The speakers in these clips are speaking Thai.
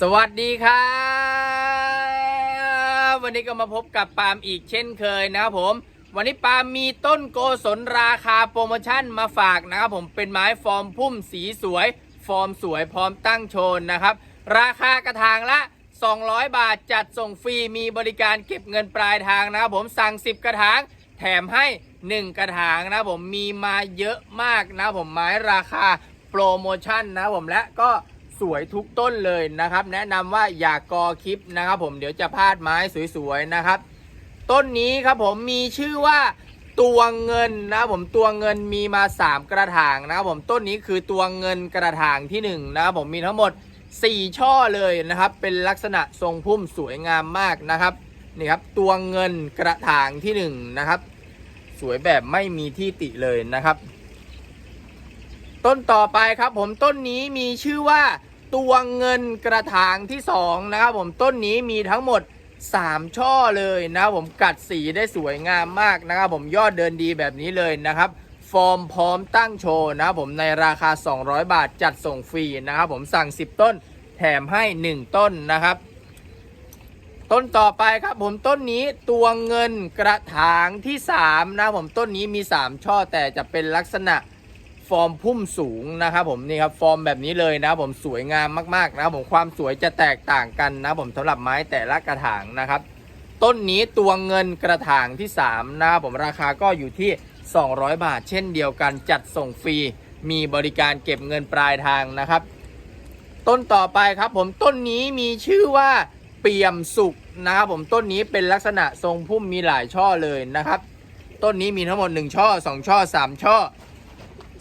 สวัสดีครับวันนี้ก็มาพบกับปาล์มอีกเช่นเคยนะครับผม วันนี้ปาล์มมีต้นโกศลราคาโปรโมชั่นมาฝากนะครับผมเป็นไม้ฟอร์มพุ่มสีสวย ฟอร์มสวยพร้อมตั้งโชนนะครับ ราคากระถางละ 200 บาทจัดส่งฟรีมีบริการเก็บเงินปลายทางนะครับผมสั่ง 10 กระถาง แถมให้ 1 กระถางนะครับผมมีมาเยอะมากนะครับผมไม้ราคาโปรโมชั่นนะครับผมและก็ สวยทุกต้นเลยนะครับ แนะนำว่าอย่ากกอคลิปนะครับ ผมเดี๋ยวจะพลาดไม้สวยๆนะครับ ต้นนี้ครับผมมีชื่อว่าตัวเงินนะครับผมตัวเงินมีมา 3 กระถางนะครับผมต้นนี้คือตัวเงินกระถางที่1นะครับผมมีทั้งหมด 4 ช่อเลยนะครับ เป็นลักษณะทรงพุ่มสวยงามมากนะครับนี่ครับตัวเงินกระถางที่ 1 นะครับ สวยแบบไม่มีที่ติเลยนะครับ ต้นต่อไปครับผมต้นนี้มีชื่อว่า ตัวเงินกระถางที่ 2 นะครับผมต้นนี้มีทั้งหมด 3 ช่อเลยนะครับผมกัดสีได้สวยงามมากนะครับผมยอดเดินดีแบบนี้เลยนะครับ ฟอร์มพร้อมตั้งโชว์นะครับผมในราคา 200 บาทจัดส่งฟรีนะครับผมสั่ง 10 ต้นแถมให้ 1 ต้นนะครับต้นต่อไปครับผมต้นนี้ตัวเงินกระถางที่ 3 นะครับผมต้นนี้มี 3 ช่อแต่จะเป็นลักษณะ ฟอร์มพุ่มสูงนะครับผมนี่ครับฟอร์มแบบนี้เลยนะผมสวยงามมากๆนะครับผมความสวยจะแตกต่างกันนะผมสำหรับไม้แต่ละกระถางนะครับ ต้นนี้ตัวเงินกระถางที่3นะครับผมราคาก็อยู่ที่ 200 บาท เช่นเดียวกันจัดส่งฟรีมีบริการเก็บเงินปลายทางนะครับ ต้นต่อไปครับผมต้นนี้มีชื่อว่าเปี่ยมสุขนะครับผมต้นนี้เป็นลักษณะทรงพุ่มมีหลายช่อเลยนะครับ ต้นนี้มีทั้งหมด 1 ช่อ 2 ช่อ 3 ช่อ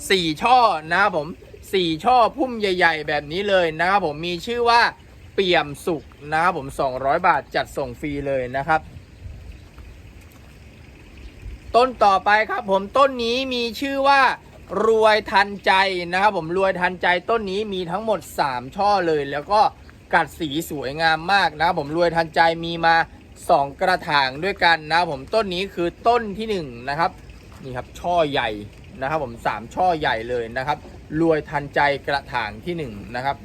สี่ช่อนะครับผมสี่ช่อพุ่มใหญ่ ๆ แบบนี้เลยนะครับผมมีชื่อว่าเปี่ยมสุขนะครับผม200บาทจัดส่งฟรีเลยนะครับ ต้นต่อไปครับผมต้นนี้มีชื่อว่ารวยทันใจนะครับผมรวยทันใจต้นนี้มีทั้งหมด 3 ช่อเลย แล้วก็กัดสีสวยงามมากนะครับผมรวยทันใจมีมา 2 กระถางด้วยกันนะครับผมต้นนี้คือต้นที่1นะครับนี่ครับช่อใหญ่ นะครับผมสามช่อใหญ่เลยนะครับ รวยทันใจกระถางที่1นะครับ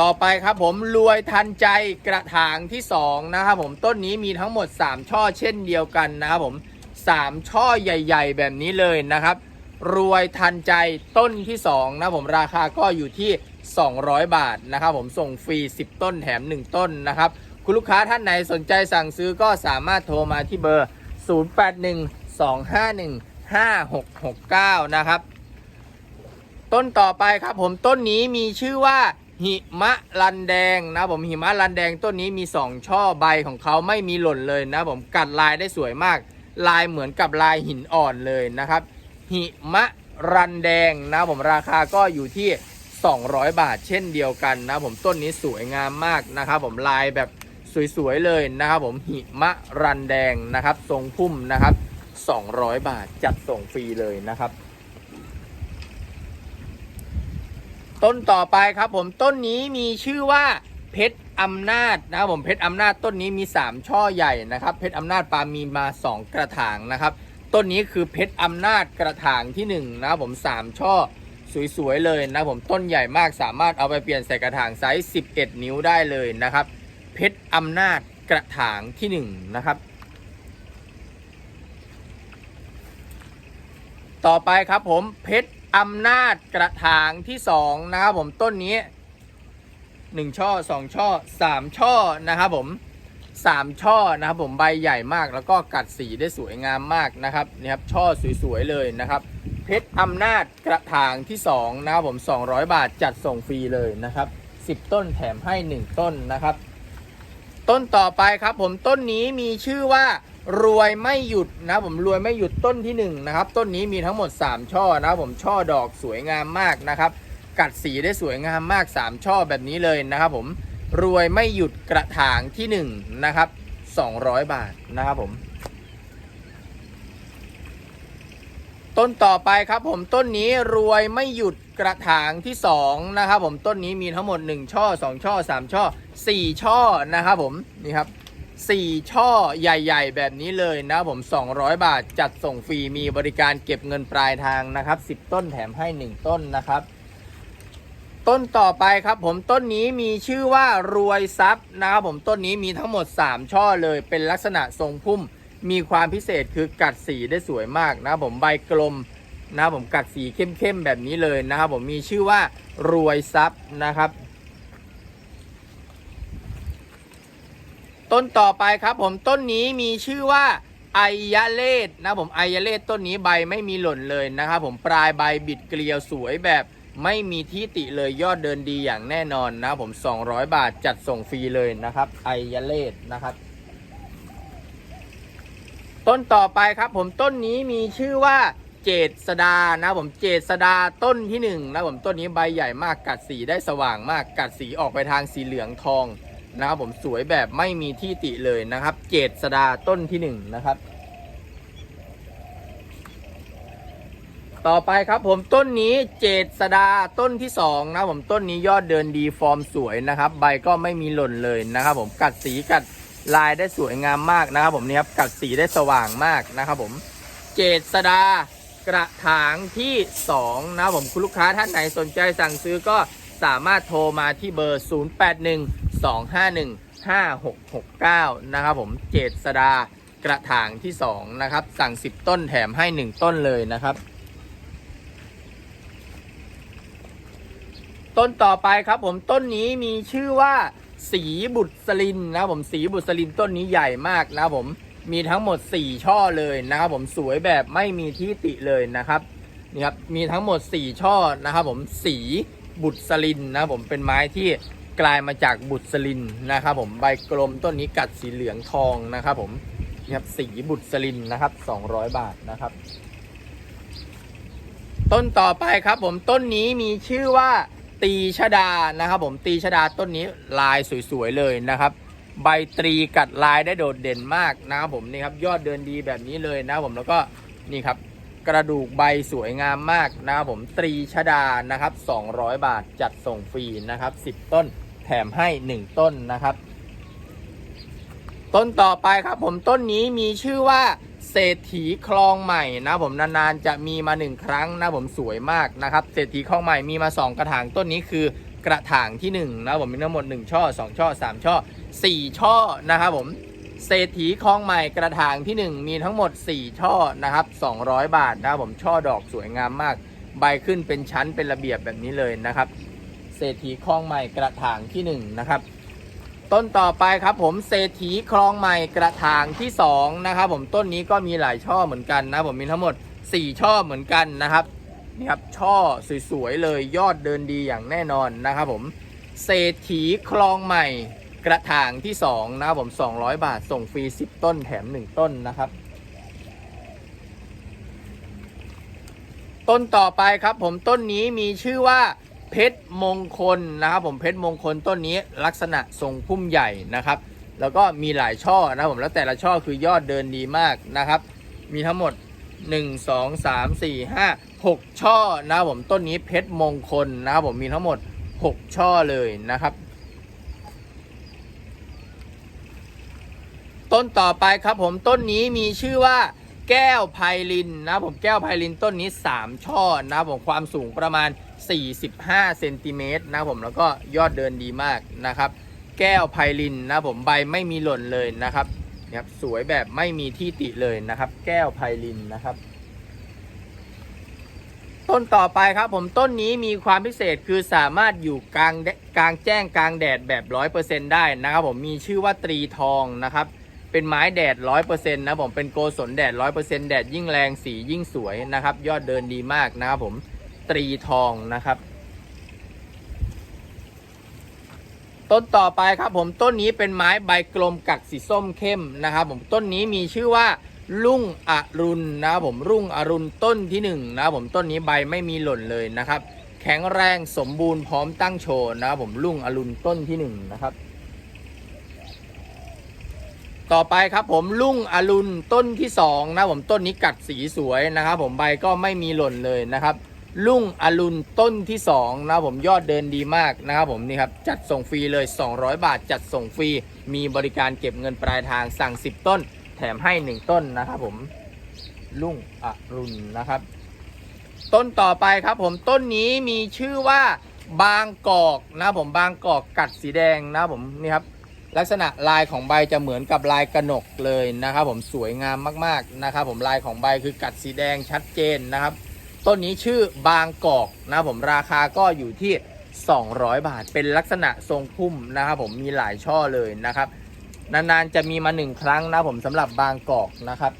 ต่อไปครับผมรวยทันใจกระถางที่2นะครับผมต้นนี้มีทั้งหมด3ช่อเช่นเดียวกันนะครับผม3ช่อใหญ่ ๆ แบบนี้เลยนะครับ รวยทันใจต้นที่2นะผมราคาก็อยู่ที่ 200 บาทนะครับผมส่งฟรี 10 ต้นแถม 1 ต้นนะครับ คุณลูกค้าท่านไหนสนใจสั่งซื้อก็สามารถโทรมาที่เบอร์ 0812515669 นะครับ ต้นต่อไปครับผมต้นนี้มีชื่อว่าหิมะลันแดงนะผมหิมะลันแดงต้นนี้มี 2 ช่อใบของเขาไม่มีหล่นเลยนะผมกัดลายได้สวยมาก ลายเหมือนกับลายหินอ่อนเลยนะครับ หิมะรันแดงนะผมราคาก็อยู่ที่ 200 บาทเช่นเดียวกันนะผมต้นนี้สวยงามมากนะครับผมลายแบบ สวยๆเลยนะครับผมหิมะรันแดงนะครับ ทรงพุ่มนะครับ 200 บาทจัดส่งฟรีเลยนะครับ ต้นต่อไปครับผมต้นนี้มีชื่อว่าเพชรอำนาจนะครับผมเพชรอำนาจต้นนี้มี 3 ช่อใหญ่นะครับ เพชรอำนาจปามีมา 2 กระถางนะครับ ต้นนี้คือเพชรอำนาจกระถางที่ 1 นะครับผม 3 ช่อสวยๆเลยนะผมต้นใหญ่มากสามารถเอาไปเปลี่ยนใส่กระถางไซส์ 11 นิ้วได้เลยนะครับ เพชรอำนาจกระถางที่1นะครับ ต่อไปครับผมเพชรอำนาจกระถางที่2นะครับผมต้นนี้1ช่อ2ช่อ3ช่อนะครับผม3ช่อนะครับผมใบใหญ่มากแล้วก็กัดสีได้สวยงามมากนะครับนี่ครับช่อสวยๆเลยนะครับ เพชรอำนาจกระถางที่2นะครับผม200บาทจัดส่งฟรีเลยนะครับ10ต้นแถมให้1ต้นนะครับ ต้นต่อไปครับ ผมต้นนี้มีชื่อว่ารวยไม่หยุดนะผมรวยไม่หยุดต้นที่1นงนะครับต้นนี้มีทั้งหมด 3 ช่อนะผมช่อดอกสวยงามมากนะครับ กัดสีได้สวยงามมาก 3 ช่อแบบนี้เลยนะครับผมรวยไม่หยุดกระถางที่1นะครับ200 บาทนะครับผม ต้นต่อไปครับผมต้นนี้รวยไม่หยุดกระถางที่2นะครับผมต้นนี้มีทั้งหมด 1 ช่อ 2 ช่อ 3 ช่อ 4ช่อนะครับผมนี่ครับ4ช่อใหญ่ ๆ แบบนี้เลยนะครับผม 200 บาทจัดส่งฟรีมีบริการเก็บเงินปลายทางนะครับ 10 ต้นแถมให้ 1 ต้นนะครับ ต้นต่อไปครับผมต้นนี้มีชื่อว่ารวยทรัพย์นะครับผมต้นนี้มีทั้งหมด 3 ช่อเลยเป็นลักษณะทรงพุ่มมีความพิเศษคือกัดสีได้สวยมากนะครับผมใบกลมนะครับผมกัดสีเข้มๆแบบนี้เลยนะครับผมมีชื่อว่ารวยทรัพย์นะครับ ต้นต่อไปครับผมต้นนี้มีชื่อว่าไอยะเลศนะผมไอยะเลศต้นนี้ใบไม่มีหล่นเลยนะครับผมปลายใบบิดเกลียวสวยแบบไม่มีที่ติเลยยอดเดินดีอย่างแน่นอนนะผม 200 บาทจัดส่งฟรีเลยนะครับ ไอยะเลศนะครับ ต้นต่อไปครับผมต้นนี้มีชื่อว่าเจษดานะผมเจษดาต้นที่หนึ่งนะผมต้นนี้ใบใหญ่มากกัดสีได้สว่างมากกัดสีออกไปทางสีเหลืองทอง นะครับผมสวยแบบไม่มีที่ติเลยนะครับ เจษดาต้นที่หนึ่งนะครับ ต่อไปครับผมต้นนี้เจษดาต้นที่สองนะผมต้นนี้ยอดเดินดีฟอร์มสวยนะครับ ใบก็ไม่มีหล่นเลยนะครับ ผมกัดสีกัดลายได้สวยงามมากนะครับ ผมนี่ครับกัดสีได้สว่างมากนะครับ ผมเจษดากระถางที่สองนะครับผมคุณลูกค้าท่านไหนสนใจสั่งซื้อก็สามารถโทรมาที่เบอร์ 02515669 นะครับผมเจษดากระถางที่สองนะครับ สั่ง 10 ต้นแถมให้ 1 ต้นเลยนะครับ ต้นต่อไปครับผมต้นนี้มีชื่อว่าสีบุตรสลินนะผมสีบุตรสลินต้นนี้ใหญ่มากนะผมมีทั้งหมด 4 ช่อเลยนะครับผมสวยแบบไม่มีที่ติเลยนะครับนี่ครับมีทั้งหมด 4 ช่อนะครับผมสีบุตรสลินนะผมเป็นไม้ที่ กลายมาจากบุตรสลินนะครับผมใบกลมต้นนี้กัดสีเหลืองทองนะครับผมนี่ครับสีบุตรสลินนะครับ 200 บาทนะครับ ต้นต่อไปครับผมต้นนี้มีชื่อว่าตีชดานะครับ ผมตีชดาต้นนี้ลายสวยๆเลยนะครับ ใบตรีกัดลายได้โดดเด่นมากนะครับผมนี่ครับยอดเดินดีแบบนี้เลยนะครับผมแล้วก็นี่ครับ กระดูกใบสวยงามมากนะครับผมตรีชดานะครับ 200 บาทจัดส่งฟรีนะครับ 10 ต้นแถมให้ 1 ต้นนะครับ ต้นต่อไปครับผมต้นนี้มีชื่อว่าเศรษฐีคลองใหม่นะผมนานๆจะมีมาหนึ่งครั้งนะผมสวยมากนะครับเศรษฐีคลองใหม่มีมา 2 กระถางต้นนี้คือกระถางที่1นะผมมีทั้งหมด 1 ช่อ 2 ช่อ 3 ช่อ 4 ช่อนะครับผม เศรษฐีคลองใหม่กระถางที่ 1 มีทั้งหมด 4 ช่อนะครับ 200 บาทนะครับผมช่อดอกสวยงามมาก ใบขึ้นเป็นชั้นเป็นระเบียบแบบนี้เลยนะครับ เศรษฐีคลองใหม่กระถางที่ 1 นะครับ ต้นต่อไปครับผมเศรษฐีคลองใหม่กระถางที่2นะครับผมต้นนี้ก็มีหลายช่อเหมือนกันนะผมมีทั้งหมด 4 ช่อเหมือนกันนะครับนี่ครับช่อสวยๆเลยยอดเดินดีอย่างแน่นอนนะครับผมเศรษฐีคลองใหม่ กระถางที่ 2 นะครับผม 200 บาทส่งฟรี 10 ต้นแถม 1 ต้นนะครับ ต้นต่อไปครับผมต้นนี้มีชื่อว่าเพชรมงคลนะครับผมเพชรมงคลต้นนี้ลักษณะทรงพุ่มใหญ่นะครับ แล้วก็มีหลายช่อนะผมแล้วแต่ละช่อคือยอดเดินดีมากนะครับ มีทั้งหมด 1 2 3 4 5 6 ช่อนะครับผมต้นนี้เพชรมงคลนะครับผมมีทั้งหมด 6 ช่อเลยนะครับ ต้นต่อไปครับผมต้นนี้มีชื่อว่าแก้วไพลินนะผมแก้วไพลินต้นนี้ 3 ช่อนะผมความสูงประมาณ 45เซนติเมตรนะผมแล้วก็ยอดเดินดีมากนะครับ แก้วไพลินนะผมใบไม่มีหล่นเลยนะครับนี่ครับสวยแบบไม่มีที่ติเลยนะครับ แก้วไพลินนะครับ ต้นต่อไปครับผมต้นนี้มีความพิเศษคือสามารถอยู่กลางกลางแจ้งกลางแดดแบบร้อยเปอร์เซ็นได้นะครับผมมีชื่อว่าตรีทองนะครับ เป็นไม้แดดร้อยเปอร์เซ็นต์นะผมเป็นโกศลแดดร้อยเปอร์เซ็นต์แดดยิ่งแรงสียิ่งสวยนะครับ ยอดเดินดีมากนะครับผมตรีทองนะครับ ต้นต่อไปครับผมต้นนี้เป็นไม้ใบกลมกัดสีส้มเข้มนะครับ ผมต้นนี้มีชื่อว่ารุ่งอรุณนะครับผมรุ่งอรุณต้นที่หนึ่งนะครับผมต้นนี้ใบไม่มีหล่นเลยนะครับ แข็งแรงสมบูรณ์พร้อมตั้งโชว์นะครับผมรุ่งอรุณต้นที่หนึ่งนะครับ ต่อไปครับผมรุ่งอรุณต้นที่สองนะผมต้นนี้กัดสีสวยนะครับ ผมใบก็ไม่มีหล่นเลยนะครับรุ่งอรุณต้นที่สองนะผมยอดเดินดีมากนะครับผมนี่ครับจัดส่งฟรีเลย 200 บาทจัดส่งฟรีมีบริการเก็บเงินปลายทางสั่ง 10 ต้น แถมให้ 1 ต้นนะครับผมรุ่งอรุณนะครับ ต้นต่อไปครับผมต้นนี้มีชื่อว่าบางกอกนะผมบางกอกกัดสีแดงนะผมนี่ครับ ลักษณะลายของใบจะเหมือนกับลายกระหนกเลยนะครับ ผมสวยงามมากๆนะครับ ผมลายของใบคือกัดสีแดงชัดเจนนะครับ ต้นนี้ชื่อบางกอกนะผมราคาก็อยู่ที่ 200 บาท เป็นลักษณะทรงพุ่มนะครับ ผมมีหลายช่อเลยนะครับ นานๆจะมีมาหนึ่งครั้งนะผมสำหรับบางกอกนะครับ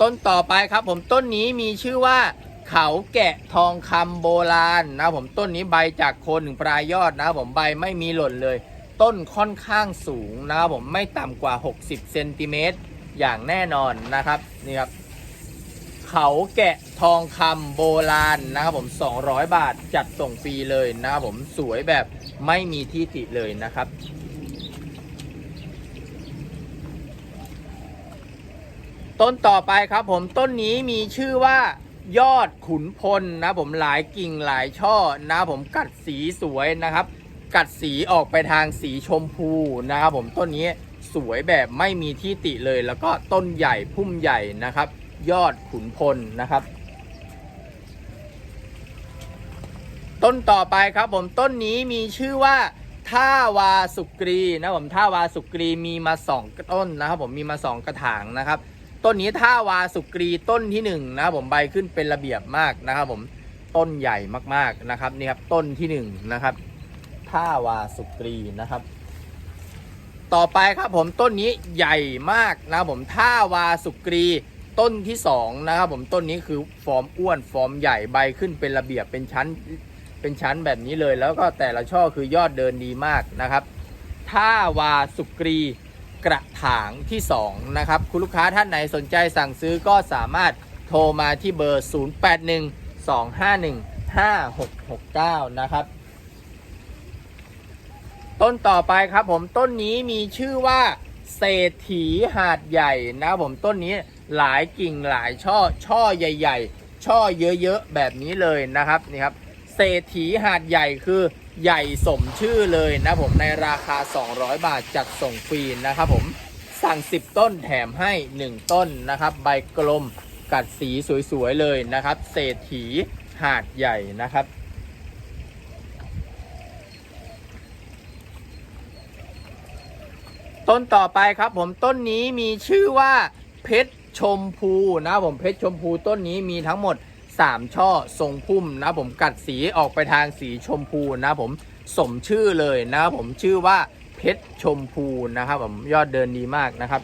ต้นต่อไปครับ ผมต้นนี้มีชื่อว่า เขาแกะทองคำโบราณนะผมต้นนี้ใบจากโคนถึงปลายยอดนะผมใบไม่มีหล่นเลย ต้นค่อนข้างสูงนะครับผมไม่ต่ำกว่า 60เซนติเมตรอย่างแน่นอนนะครับนี่ครับเขาแกะทองคำโบราณนะครับผม 200 บาทจัดส่งฟรีเลยนะครับผมสวยแบบไม่มีที่ติเลยนะครับต้นต่อไปครับผมต้นนี้มีชื่อว่า ยอดขุนพลนะผมหลายกิ่งหลายช่อนะผมกัดสีสวยนะครับ กัดสีออกไปทางสีชมพูนะครับผมต้นนี้สวยแบบไม่มีที่ติเลย แล้วก็ต้นใหญ่พุ่มใหญ่นะครับ ยอดขุนพลนะครับ ต้นต่อไปครับผมต้นนี้มีชื่อว่าท่าวาสุกรีนะผมท่าวาสุกรีมีมาสองต้นนะครับผมมีมาสองกระถางนะครับ ต้นนี้ท่าวาสุกรีต้นที่หนึ่งนะครับผมใบขึ้นเป็นระเบียบมากนะครับผมต้นใหญ่มากๆนะครับนี่ครับต้นที่หนึ่งนะครับท่าวาสุกรีนะครับ ต่อไปครับผมต้นนี้ใหญ่มากนะครับผมท่าวาสุกรีต้นที่สองนะครับผมต้นนี้คือฟอร์มอ้วนฟอร์มใหญ่ใบขึ้นเป็นระเบียบเป็นชั้นเป็นชั้นแบบนี้เลย แล้วก็แต่ละช่อคือยอดเดินดีมากนะครับท่าวาสุกรี กระถางที่ 2 นะครับ คุณลูกค้าท่านไหนสนใจสั่งซื้อก็สามารถโทรมาที่เบอร์ 0812515669 นะครับ ต้นต่อไปครับผมต้นนี้มีชื่อว่าเศรษฐีหาดใหญ่นะครับผมต้นนี้หลายกิ่งหลายช่อช่อใหญ่ ๆ ช่อเยอะๆแบบนี้เลยนะครับนี่ครับเศรษฐีหาดใหญ่คือ ใหญ่สมชื่อเลยนะผมในราคา 200 บาทจัดส่งฟรีนะครับผมสั่ง 10 ต้นแถมให้ 1 ต้นนะครับ ใบกลมกัดสีสวยๆเลยนะครับ เศรษฐีหาดใหญ่นะครับต้นต่อไปครับผมต้นนี้มีชื่อว่าเพชรชมพูนะผมเพชรชมพูต้นนี้มีทั้งหมด 3 ช่อทรงพุ่มนะผมกัดสีออกไปทางสีชมพูนะผมสมชื่อเลยนะครับผมชื่อว่าเพชรชมพูนะครับผมยอดเดินดีมากนะครับ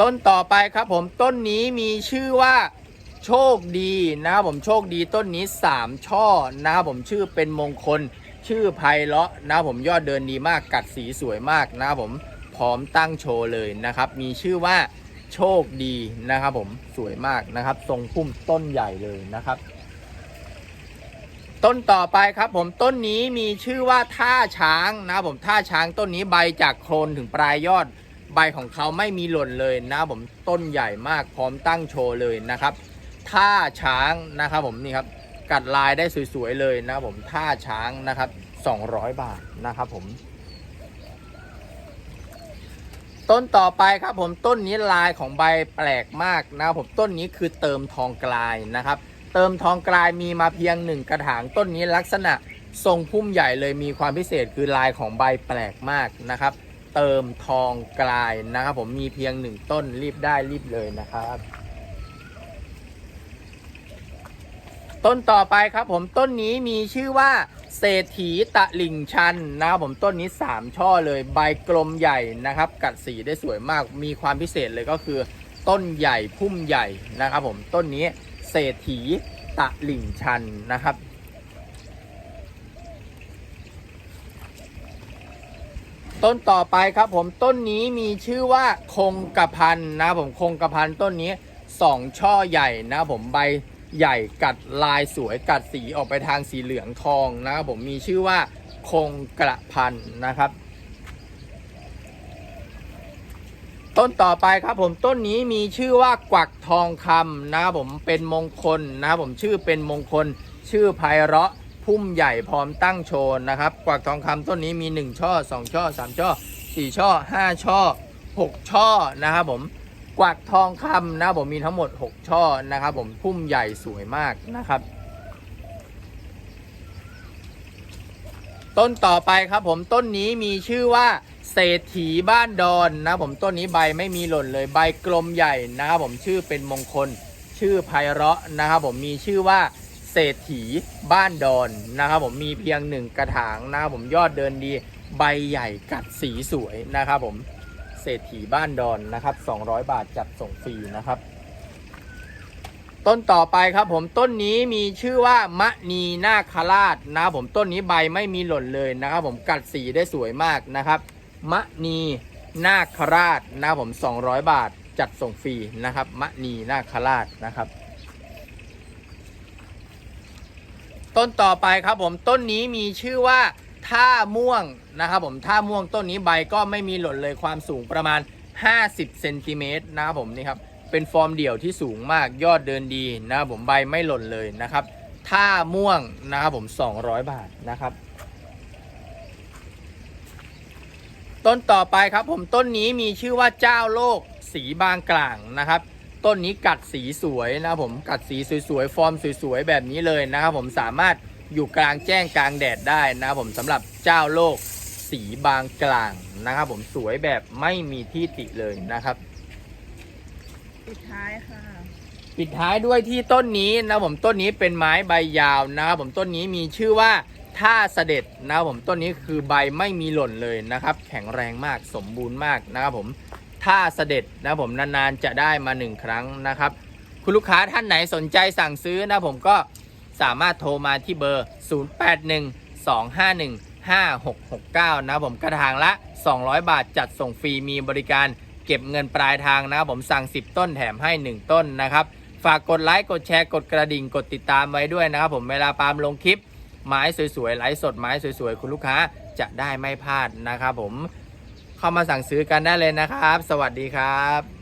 ต้นต่อไปครับผมต้นนี้มีชื่อว่าโชคดีนะครับผมโชคดีต้นนี้ 3 ช่อนะครับผมชื่อเป็นมงคลชื่อไพเราะนะครับผมยอดเดินดีมากกัดสีสวยมากนะครับผมพร้อมตั้งโชว์เลยนะครับ มีชื่อว่า โชคดีนะครับผมสวยมากนะครับ ทรงพุ่มต้นใหญ่เลยนะครับ ต้นต่อไปครับ ผมต้นนี้มีชื่อว่าท่าช้างนะครับผมท่าช้างต้นนี้ใบจากโคนถึงปลายยอดใบของเขาไม่มีหล่นเลยนะครับผมต้นใหญ่มากพร้อมตั้งโชว์เลยนะครับท่าช้างนะครับ ผมนี่ครับกัดลายได้สวยๆเลยนะครับผมท่าช้างนะครับ 200 บาทนะครับผม ต้นต่อไปครับผมต้นนี้ลายของใบแปลกมากนะครับผมต้นนี้คือเติมทองกลายนะครับ เติมทองกลายมีมาเพียงหนึ่งกระถางต้นนี้ลักษณะทรงพุ่มใหญ่เลยมีความพิเศษคือลายของใบแปลกมากนะครับ เติมทองกลายนะครับผมมีเพียงหนึ่งต้นรีบได้รีบเลยนะครับต้นต่อไปครับผมต้นนี้มีชื่อว่า เศรษฐีตะลิงชันนะครับผมต้นนี้ 3 ช่อเลยใบกลมใหญ่นะครับ กัดสีได้สวยมากมีความพิเศษเลยก็คือ ต้นใหญ่พุ่มใหญ่นะครับผมต้นนี้เศรษฐีตะลิงชันนะครับต้นต่อไปครับผมต้นนี้มีชื่อว่าคงกระพันนะครับผมคงกระพันต้นนี้สองช่อใหญ่นะครับผมใบ ใหญ่กัดลายสวยกัดสีออกไปทางสีเหลืองทองนะครับผมมีชื่อว่าคงกระพันนะครับ ต้นต่อไปครับผมต้นนี้มีชื่อว่ากวักทองคำนะครับผมเป็นมงคลนะครับผมชื่อเป็นมงคล ชื่อไพเราะพุ่มใหญ่พร้อมตั้งโชนนะครับ กวักทองคำต้นนี้มี 1 ช่อ 2 ช่อ 3 ช่อ 4 ช่อ 5 ช่อ 6 ช่อนะครับผม กวักทองคำนะผมมีทั้งหมด 6 ช่อนะครับ ผมพุ่มใหญ่สวยมากนะครับ ต้นต่อไปครับผมต้นนี้มีชื่อว่าเศรษฐีบ้านดอนนะผมต้นนี้ใบไม่มีหล่นเลยใบกลมใหญ่นะครับผมชื่อเป็นมงคล ชื่อไพเราะนะครับผมมีชื่อว่าเศรษฐีบ้านดอนนะครับผมมีเพียงหนึ่งกระถางนะครับผมยอดเดินดี ใบใหญ่กัดสีสวยนะครับผม เศรษฐีบ้านดอนนะครับ200 บาทจัดส่งฟรีนะครับ ต้นต่อไปครับผมต้นนี้มีชื่อว่ามะนีนาคราชนะผมต้นนี้ใบไม่มีหล่นเลยนะครับ ผมกัดสีได้สวยมากนะครับ มะนีนาคราชนะผม 200 บาทจัดส่งฟรีนะครับ มะนีนาคราชนะครับต้นต่อไปครับผมต้นนี้มีชื่อว่า ท่าม่วงนะครับผมท่าม่วงต้นนี้ใบก็ไม่มีหล่นเลยความสูงประมาณ 50เซนติเมตรนะครับผมนี่ครับเป็นฟอร์มเดี่ยวที่สูงมากยอดเดินดีนะครับผมใบไม่หล่นเลยนะครับท่าม่วงนะครับผม 200 บาทนะครับ ต้นต่อไปครับผมต้นนี้มีชื่อว่าเจ้าโลกสีบางกลางนะครับ ต้นนี้กัดสีสวยนะครับผมกัดสีสวยๆ ฟอร์มสวยๆ แบบนี้เลยนะครับผมสามารถ อยู่กลางแจ้งกลางแดดได้นะครับผมสำหรับเจ้าโลกสีบางกลางนะครับผมสวยแบบไม่มีที่ติเลยนะครับปิดท้ายค่ะ ปิดท้ายด้วยที่ต้นนี้นะครับผมต้นนี้เป็นไม้ใบยาวนะครับผมต้นนี้มีชื่อว่าท่าเสด็จนะครับผมต้นนี้คือใบไม่มีหล่นเลยนะครับ แข็งแรงมากสมบูรณ์มากนะครับผมท่าเสด็จนะครับผมนานๆจะได้มาหนึ่งครั้งนะครับ คุณลูกค้าท่านไหนสนใจสั่งซื้อนะผมก็ สามารถโทรมาที่เบอร์ 0812515669 นะผมกระถางละ 200 บาทจัดส่งฟรีมีบริการเก็บเงินปลายทางนะผมสั่ง 10 ต้นแถมให้ 1 ต้นนะครับ ฝากกดไลค์กดแชร์กดกระดิ่งกดติดตามไว้ด้วยนะครับผมเวลาปาล์มลงคลิปไม้สวยๆไลฟ์สดไม้สวยๆ คุณลูกค้าจะได้ไม่พลาดนะครับผมเข้ามาสั่งซื้อกันได้เลยนะครับ สวัสดีครับ